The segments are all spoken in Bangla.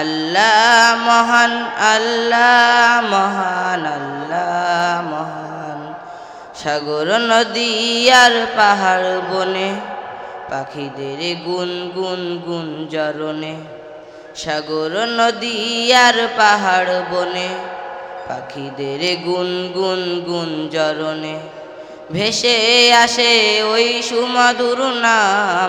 আল্লাহ মহান আল্লাহ মহান আল্লাহ মহান। সাগর নদী আর পাহাড় বনে, পাখিদের গুন গুন গুন জরনে। সাগর নদী আর পাহাড় বনে, পাখিদের গুন গুন গুন জরনে। ভেসে আসে ওই সুমধুর নাম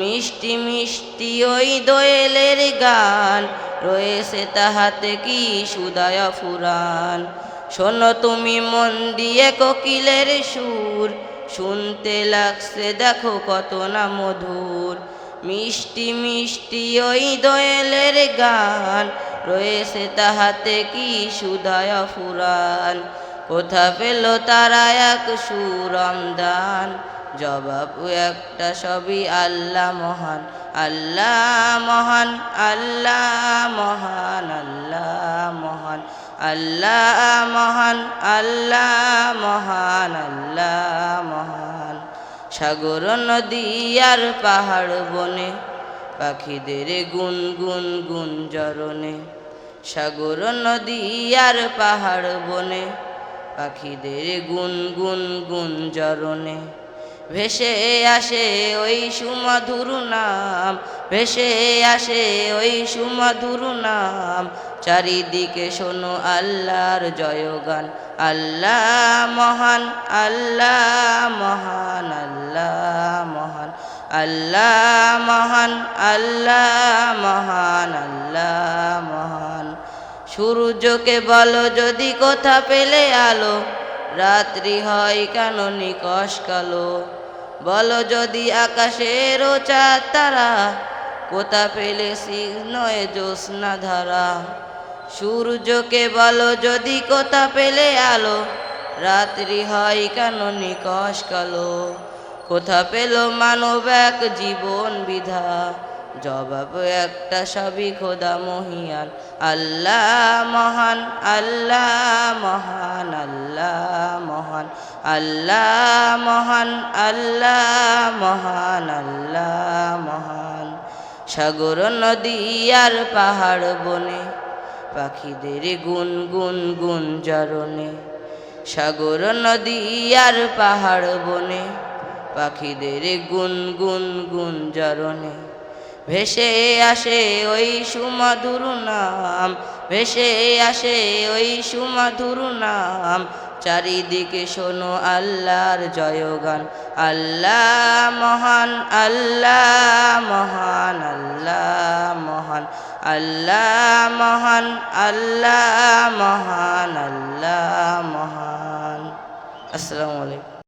মিষ্টি মিষ্টি ওই দোয়েলের গান, রয়েছে তাহাতে কি সুদয় ফুরান। শোনো তুমি মন দিয়ে কোকিলের সুর, শুনতে লাগছে দেখো কত না মধুর। মিষ্টি মিষ্টি ওই দোয়েলের গান, রয়েছে তাহাতে কি সুদয় ফুরান। কোথা পেল তারা এক সুরম দান জবাব একটা সবই আল্লাহ মহান। আল্লাহ মহান আল্লাহ মহান আল্লাহ মহান। আল্লাহ মহান আল্লাহ মহান আল্লাহ মহান। সাগর নদী আর পাহাড় বনে, পাখিদের গুন গুন গুন জরনে সাগর নদী আর পাহাড় বনে পাখিদের গুন গুন গুন জরনে ভেসে আসে ওই সুমধুর নাম, ভেসে আসে ওই সুমধুর নাম। চারিদিকে শোনো আল্লাহর জয়গান, আল্লাহ মহান আল্লাহ মহান আল্লাহ মহান আল্লাহ মহান আল্লাহ মহান আল্লাহ মহান। সূর্যকে বলো যদি কোথা পেলে আলো, রাত্রি হয় কেন নিকশ কালো? বলো যদি আকাশের চাঁদ তারা, কোথা পেলে নয় জ্যোৎস্না ধারা? সূর্যকে বলো যদি কোথা পেলে আলো, রাত্রি হয় কেন নিকশ কালো? কোথা পেল মানব এক জীবন বিধা? জবাব একটা সবই খোদা মহিয়ান। আল্লাহ মহান আল্লাহ মহান আল্লাহ মহান আল্লাহ মহান আল্লাহ মহান আল্লাহ মহান। সাগর, নদী আর পাহাড় বনে, পাখিদের গুন গুন গুন জরনে। সাগর, নদী আর পাহাড় বনে, পাখিদের গুন গুন গুন জরনে। ভেসে আসে ওই সুমধুর নাম, ভেসে আসে ওই সুমধুর নাম। চারিদিকে শোনো আল্লাহর জয়গান, আল্লাহ মহান আল্লাহ মহান আল্লাহ মহান আল্লাহ মহান আল্লাহ মহান আল্লাহ মহান। আসসালামু আলাইকুম।